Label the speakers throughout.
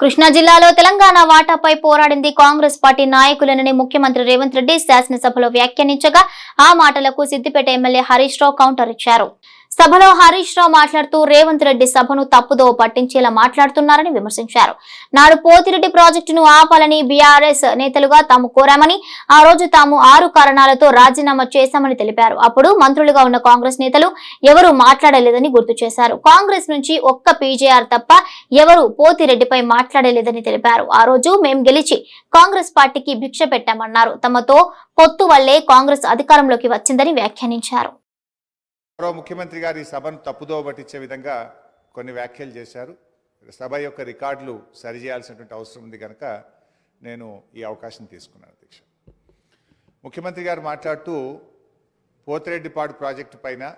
Speaker 1: కృష్ణా జిల్లాలో తెలంగాణ వాటాపై పోరాడింది కాంగ్రెస్ పార్టీ నాయకులనని ముఖ్యమంత్రి రేవంత్ రెడ్డి శాసనసభలో వ్యాఖ్యానించగా ఆ మాటలకు సిద్దిపేట ఎమ్మెల్యే హరీష్ రావు కౌంటర్ ఇచ్చారు. సభలో హరీష్ రావు మాట్లాడుతూ రేవంత్ రెడ్డి సభను తప్పుదో పట్టించేలా మాట్లాడుతున్నారని విమర్శించారు. నాడు పోతిరెడ్డి ప్రాజెక్టును ఆపాలని బీఆర్ఎస్ నేతలుగా తాము కోరామని ఆ రోజు తాము ఆరు కారణాలతో రాజీనామా చేశామని తెలిపారు. అప్పుడు మంత్రులుగా ఉన్న కాంగ్రెస్ నేతలు ఎవరూ మాట్లాడలేదని గుర్తు చేశారు. కాంగ్రెస్ నుంచి ఒక్క పీజేఆర్ తప్ప ఎవరు పోతిరెడ్డిపై మాట్లాడలేదని తెలిపారు. ఆ రోజు మేం గెలిచి కాంగ్రెస్ పార్టీకి భిక్ష పెట్టామన్నారు. తమతో పొత్తు వల్లే కాంగ్రెస్ అధికారంలోకి వచ్చిందని వ్యాఖ్యానించారు.
Speaker 2: మరో ముఖ్యమంత్రి గారు ఈ సభను తప్పుదోవ పట్టించే విధంగా కొన్ని వ్యాఖ్యలు చేశారు. సభ యొక్క రికార్డులు సరిచేయాల్సినటువంటి అవసరం ఉంది కనుక నేను ఈ అవకాశం తీసుకున్నాను అధ్యక్ష. ముఖ్యమంత్రి గారు మాట్లాడుతూ పోతిరెడ్డిపాడు ప్రాజెక్టు పైన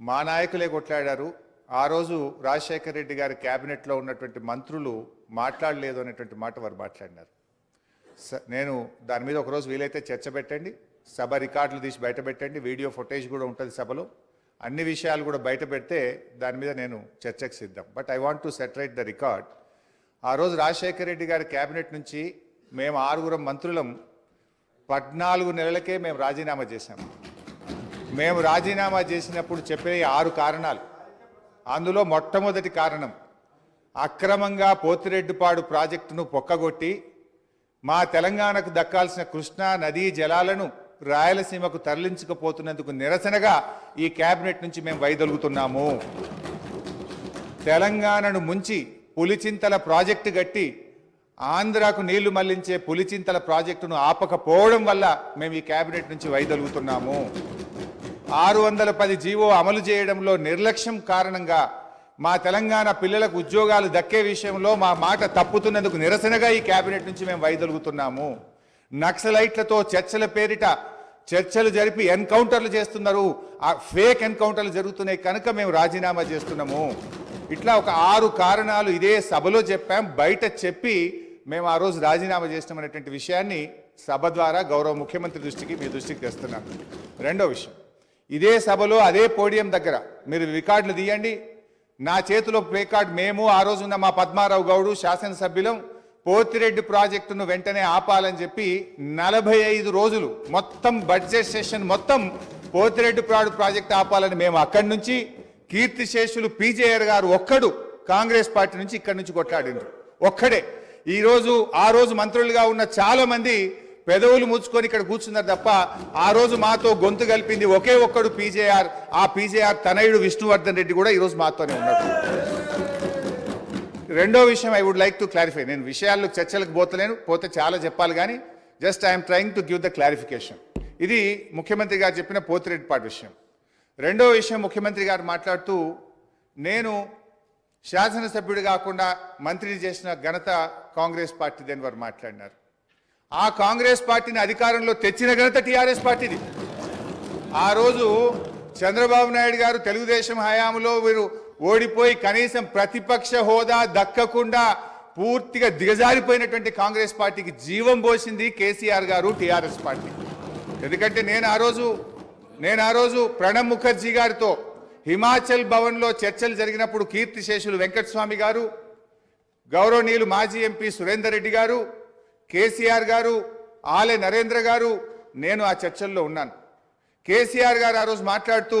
Speaker 2: మా నాయకులే కొట్లాడారు. ఆ రోజు రాజశేఖర రెడ్డి గారి క్యాబినెట్లో ఉన్నటువంటి మంత్రులు మాట్లాడలేదు అనేటువంటి మాట వారు మాట్లాడినారు. స- నేను దాని మీద ఒకరోజు వీలైతే చర్చ పెట్టండి. సభ రికార్డులు తీసి బయటపెట్టండి వీడియో ఫుటేజ్ కూడా ఉంటుంది సభలో. అన్ని విషయాలు కూడా బయట పెడితే దాని మీద నేను చర్చకు సిద్ధం. But I want to set right the record ఆ రోజు రాజశేఖర రెడ్డి గారి క్యాబినెట్ నుంచి మేము ఆరుగురం మంత్రులం పద్నాలుగు నెలలకే మేము రాజీనామా చేశాం. మేము రాజీనామా చేసినప్పుడు చెప్పే ఆరు కారణాలు. అందులో మొట్టమొదటి కారణం అక్రమంగా పోతిరెడ్డిపాడు ప్రాజెక్టును పొక్కగొట్టి మా తెలంగాణకు దక్కాల్సిన కృష్ణా నదీ జలాలను రాయలసీమకు తరలించకపోతున్నందుకు నిరసనగా ఈ కేబినెట్ నుంచి మేము వైదొలుగుతున్నాము. తెలంగాణను ముంచి పులిచింతల ప్రాజెక్టు గట్టి ఆంధ్రాకు నీళ్ళు మళ్ళించే పులిచింతల ప్రాజెక్టును ఆపకపోవడం వల్ల మేము ఈ కేబినెట్ నుంచి వైదొలుగుతున్నాము. ఆరు వందల పది జీవో అమలు చేయడంలో నిర్లక్ష్యం కారణంగా మా తెలంగాణ పిల్లలకు ఉద్యోగాలు దక్కే విషయంలో మా మాట తప్పుతున్నందుకు నిరసనగా ఈ కేబినెట్ నుంచి మేము వైదొలుగుతున్నాము. నక్సలైట్లతో చర్చల పేరిట చర్చలు జరిపి ఎన్కౌంటర్లు చేస్తున్నారు. ఆ ఫేక్ ఎన్కౌంటర్లు జరుగుతున్నాయి. కనుక మేము రాజీనామా చేస్తున్నాము. ఇట్లా ఒక ఆరు కారణాలు ఇదే సభలో చెప్పాం. బయట చెప్పి మేము ఆ రోజు రాజీనామా చేసినామనేటువంటి విషయాన్ని సభ ద్వారా గౌరవ ముఖ్యమంత్రి దృష్టికి మీ దృష్టికి తెస్తున్నాను రెండో విషయం. ఇదే సభలో అదే పోడియం దగ్గర మీరు రికార్డులు తీయండి. నా చేతిలో ప్లే కార్డ్ మేము ఆ రోజున్న మా పద్మారావు గౌడు శాసనసభ్యులం పోతిరెడ్డి ప్రాజెక్టును వెంటనే ఆపాలని చెప్పి నలభై ఐదు రోజులు మొత్తం బడ్జెట్ సెషన్ మొత్తం పోతిరెడ్డి ప్రాడు ప్రాజెక్ట్ ఆపాలని మేము అక్కడి నుంచి కీర్తిశేషులు పీజేఆర్ గారు ఒక్కడు కాంగ్రెస్ పార్టీ నుంచి ఇక్కడి నుంచి కొట్లాడిండ్రు. ఒక్కడే. ఈరోజు ఆ రోజు మంత్రులుగా ఉన్న చాలా మంది పెదవులు ముచ్చుకొని ఇక్కడ కూర్చున్నారు తప్ప ఆ రోజు మాతో గొంతు కలిపింది ఒకే ఒక్కడు పీజేఆర్. ఆ పీజేఆర్ తనయుడు విష్ణువర్ధన్ రెడ్డి కూడా ఈరోజు మాతోనే ఉన్నాడు. రెండో విషయం I would like to clarify నేను విషయాల్లో చర్చలకు పోతలేను పోతే చాలా చెప్పాలి కానీ just I'm trying to give the clarification ఇది ముఖ్యమంత్రి గారు చెప్పిన పోతిరెడ్డిపాటి విషయం. రెండో విషయం ముఖ్యమంత్రి గారు మాట్లాడుతూ నేను శాసనసభ్యుడు కాకుండా మంత్రిని చేసిన ఘనత కాంగ్రెస్ పార్టీదని వారు మాట్లాడినారు. ఆ కాంగ్రెస్ పార్టీని అధికారంలో తెచ్చిన ఘనత టీఆర్ఎస్ పార్టీది. ఆ రోజు చంద్రబాబు నాయుడు గారు తెలుగుదేశం హయాంలో వీరు ఓడిపోయి కనీసం ప్రతిపక్ష హోదా దక్కకుండా పూర్తిగా దిగజారిపోయినటువంటి కాంగ్రెస్ పార్టీకి జీవం పోసింది కేసీఆర్ గారు టీఆర్ఎస్ పార్టీ. ఎందుకంటే నేను ఆ రోజు నేను ఆ రోజు ప్రణబ్ ముఖర్జీ గారితో హిమాచల్ భవన్లో చర్చలు జరిగినప్పుడు కీర్తిశేషులు వెంకటస్వామి గారు గౌరవనీయులు మాజీ ఎంపీ సురేందర్ రెడ్డి గారు కేసీఆర్ గారు ఆలే నరేంద్ర గారు నేను ఆ చర్చల్లో ఉన్నాను. కేసీఆర్ గారు ఆ రోజు మాట్లాడుతూ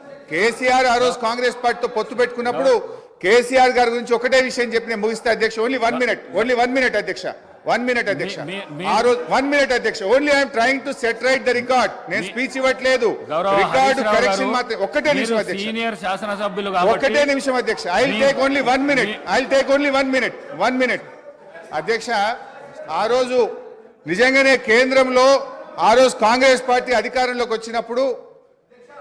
Speaker 2: కేసీఆర్ ఆ రోజు కాంగ్రెస్ పార్టీతో పొత్తు పెట్టుకున్నప్పుడు కేసీఆర్ గారి గురించి ఒకటే విషయం చెప్పి నేను ముగిస్తే అధ్యక్ష only one minute only one minute అధ్యక్ష వన్ మినిట్ అధ్యక్ష. ఆ రోజు వన్ మినిట్ అధ్యక్ష only I'm trying to set right the record నేను స్పీచ్ ఇవ్వట్లేదు. రికార్డు కరెక్షన్ మాత్రం ఒక్కటే నిమిషం అధ్యక్ష.
Speaker 3: సీనియర్ శాసనసభ్యులు
Speaker 2: ఒక్కటే
Speaker 3: కాబట్టి
Speaker 2: నిమిషం అధ్యక్ష. I
Speaker 3: me-
Speaker 2: take only one minute I take only one minute one minute అధ్యక్ష ఆ రోజు నిజంగానే కేంద్రంలో ఆ రోజు కాంగ్రెస్ పార్టీ అధికారంలోకి వచ్చినప్పుడు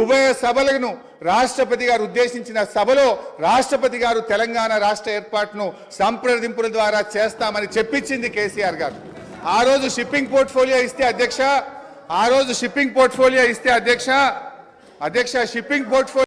Speaker 2: ఉభయ సభలను రాష్ట్రపతి గారు ఉద్దేశించిన సభలో రాష్ట్రపతి గారు తెలంగాణ రాష్ట్ర ఏర్పాటును సంప్రదింపుల ద్వారా చేస్తామని చెప్పించింది కేసీఆర్ గారు. ఆ రోజు షిప్పింగ్ పోర్ట్ఫోలియో ఇస్తే అధ్యక్ష ఆ రోజు షిప్పింగ్ పోర్ట్ఫోలియో ఇస్తే అధ్యక్ష అధ్యక్ష షిప్పింగ్ పోర్ట్ఫోలియో